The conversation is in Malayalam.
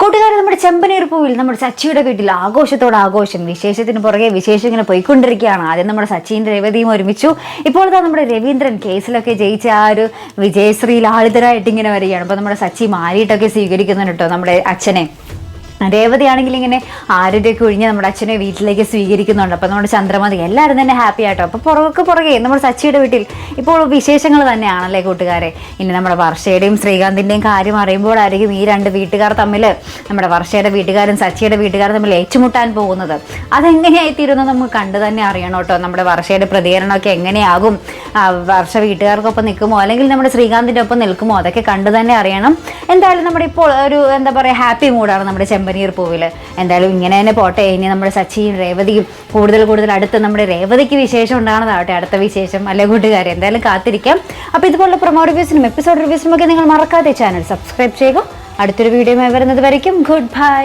കൂട്ടുകാരെ നമ്മുടെ ചെമ്പനീർ പൂവിൽ നമ്മുടെ സച്ചിയുടെ വീട്ടിൽ ആഘോഷത്തോട് ആഘോഷം. വിശേഷത്തിന് പുറകെ വിശേഷം ഇങ്ങനെ പോയിക്കൊണ്ടിരിക്കുകയാണ്. ആദ്യം നമ്മുടെ സച്ചിയും രവതിയും ഒരുമിച്ചു. ഇപ്പോഴത്തെ നമ്മുടെ രവീന്ദ്രൻ കേസിലൊക്കെ ജയിച്ച ആ ഒരു വിജയശ്രീ ലാളിതരായിട്ട് ഇങ്ങനെ വരികയാണ്. അപ്പോൾ നമ്മുടെ സച്ചി മാറിയിട്ടൊക്കെ സ്വീകരിക്കുന്നുണ്ട് കേട്ടോ നമ്മുടെ അച്ഛനെ. രേവതി ആണെങ്കിൽ ഇങ്ങനെ ആരുടെയൊക്കെ ഒഴിഞ്ഞ് നമ്മുടെ അച്ഛനെ വീട്ടിലേക്ക് സ്വീകരിക്കുന്നുണ്ട്. അപ്പോൾ നമ്മുടെ ചന്ദ്രമതി എല്ലാവരും തന്നെ ഹാപ്പി ആയിട്ടോ അപ്പോൾ പുറകെ പുറകെ നമ്മുടെ സച്ചിയുടെ വീട്ടിൽ ഇപ്പോൾ വിശേഷങ്ങൾ തന്നെയാണല്ലേ കൂട്ടുകാരെ? ഇനി നമ്മുടെ വർഷയുടെയും ശ്രീകാന്തിന്റെയും കാര്യം അറിയുമ്പോഴായിരിക്കും ഈ രണ്ട് വീട്ടുകാർ തമ്മിൽ നമ്മുടെ വർഷയുടെ വീട്ടുകാരും സച്ചിയുടെ വീട്ടുകാരും തമ്മിൽ ഏറ്റുമുട്ടാൻ പോകുന്നത്. അതെങ്ങനെയായി തീരുന്നത് നമുക്ക് കണ്ടു തന്നെ അറിയണം കേട്ടോ. നമ്മുടെ വർഷയുടെ പ്രതികരണമൊക്കെ എങ്ങനെയാകും? വർഷ വീട്ടുകാർക്കൊപ്പം നിൽക്കുമോ? അല്ലെങ്കിൽ നമ്മുടെ ശ്രീകാന്തിന്റെ ഒപ്പം നിൽക്കുമോ? അതൊക്കെ കണ്ടു തന്നെ അറിയണം. എന്തായാലും നമ്മുടെ ഇപ്പോൾ ഒരു എന്താ പറയുക ഹാപ്പി മൂഡാണ് നമ്മുടെ ചെമ്പനീർ പൂവിൽ എന്തായാലും ഇങ്ങനെ തന്നെ പോട്ടെ. ഇനി നമ്മുടെ സച്ചിയും രേവതിയും കൂടുതൽ കൂടുതൽ അടുത്ത് നമ്മുടെ രേവതിക്ക് വിശേഷം ഉണ്ടാകുന്നതാവട്ടെ അടുത്ത വിശേഷം. അല്ലെ കൂട്ടുകാരെ? എന്തായാലും കാത്തിരിക്കാം. അപ്പോൾ ഇതുപോലുള്ള പ്രൊമോ റിവ്യൂസിനും എപ്പിസോഡ് റിവ്യൂസിനും ഒക്കെ നിങ്ങൾ മറക്കാതെ ചാനൽ സബ്സ്ക്രൈബ് ചെയ്യുക. അടുത്തൊരു വീഡിയോയുമായി വരുന്നത് വരയ്ക്കും. Good bye